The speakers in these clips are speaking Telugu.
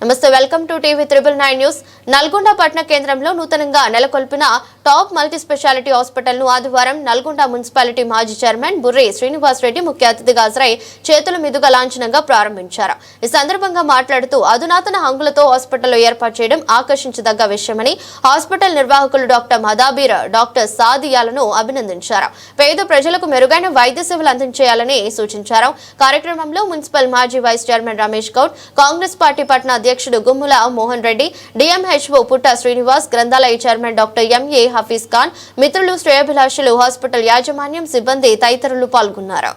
నమస్తే welcome to TV triple nine news Nalgonda పట్టణ కేంద్రంలో నూతనంగా నెలకొల్పిన టాప్ మల్టీ స్పెషాలిటీ హాస్పిటల్ ఆదివారం నల్గొండ మున్సిపాలిటీ మాజీ చైర్మన్ బుర్రి శ్రీనివాస్ రెడ్డి ముఖ్య అతిథిగా హాజరై చేతుల మీదుగా లాంఛనంగా ప్రారంభించారు. ఈ సందర్భంగా మాట్లాడుతూ అధునాతన హంగులతో హాస్పిటల్ ఏర్పాటు చేయడం ఆకర్షించదగ్గ విషయమని హాస్పిటల్ నిర్వాహకులు డాక్టర్ మదాబీర్ డాక్టర్ సాదియాలను అభినందించారు. పేద ప్రజలకు మెరుగైన వైద్య సేవలు అందించేయాలని సూచించారు. కార్యక్రమంలో మున్సిపల్ మాజీ vice chairman Ramesh Goud Congress party పట్టణ అధ్యక్షుడు గుమ్ముల మోహన్ రెడ్డి డిఎంహెచ్ఓ పుట్ట శ్రీనివాస్ గ్రంథాలయ chairman doctor MA Hafeez Khan మిత్రులు శ్రేయభిలాషులు హాస్పిటల్ యాజమాన్యం సిబ్బంది తదితరులు పాల్గొన్నారు.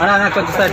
అన్నా అన్నా కొంచెం sir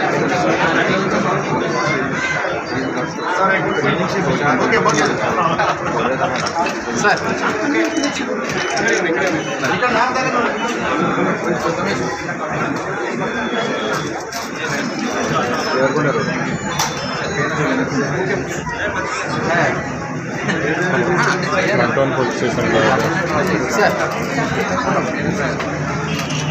sir control police station sir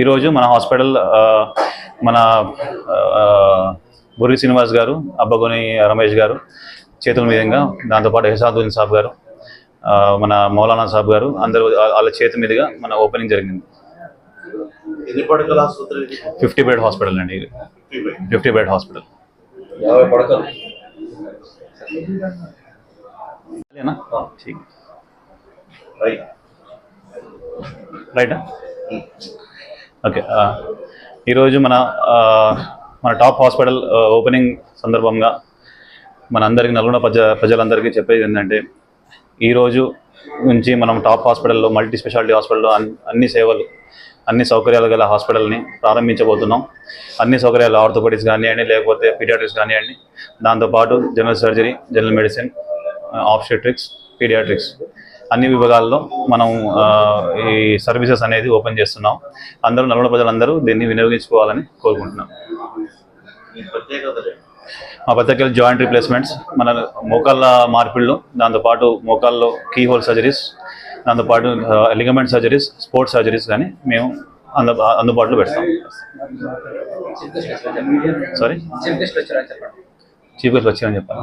ఈరోజు మన హాస్పిటల్ మన బుర్రి శ్రీనివాస్ గారు అబ్బగోని రమేష్ గారు చేతుల మీదుగా దాంతోపాటు హెసాదుద్దీన్ సాబ్ గారు మన మౌలానా సాబ్ గారు అందరూ వాళ్ళ చేతి మీదుగా మన ఓపెనింగ్ జరిగింది. ఎన్ని పడకల ఆసుపత్రి ఇది? ఫిఫ్టీ బెడ్ హాస్పిటల్ అండి. Fifty bed. హాస్పిటల్. ठीक రైట్. ఓకే ఈరోజు మన మన టాప్ హాస్పిటల్ ఓపెనింగ్ సందర్భంగా మనందరికీ నల్గొండ ప్రజ ప్రజలందరికీ చెప్పేది ఏంటంటే ఈరోజు నుంచి మనం టాప్ హాస్పిటల్లో మల్టీ స్పెషాలిటీ హాస్పిటల్లో అన్- అన్ని సేవలు అన్ని సౌకర్యాలు గల హాస్పిటల్ని ప్రారంభించబోతున్నాం. అన్ని సౌకర్యాలు ఆర్థోపెడిక్స్ కానివ్వండి లేకపోతే పీడియాట్రిక్స్ కానివ్వండి దాంతోపాటు general surgery general medicine obstetrics paediatrics అన్ని విభాగాల్లో మనం ఈ సర్వీసెస్ అనేది ఓపెన్ చేస్తున్నాం. అందరూ నల్గొండ ప్రజలందరూ దీన్ని వినియోగించుకోవాలని కోరుకుంటున్నాం. మా ప్రత్యేక జాయింట్ రిప్లేస్మెంట్స్. మన మోకాళ్ళ మార్పిళ్ళు దాంతోపాటు మోకాల్లో కీ హోల్ సర్జరీస్ దాంతోపాటు లిగమెంట్ సర్జరీస్ స్పోర్ట్స్ సర్జరీస్ కానీ మేము అందు అందుబాటులో పెడతాం. సారీ చీఫ్ గెస్ట్ వచ్చారని చెప్పండి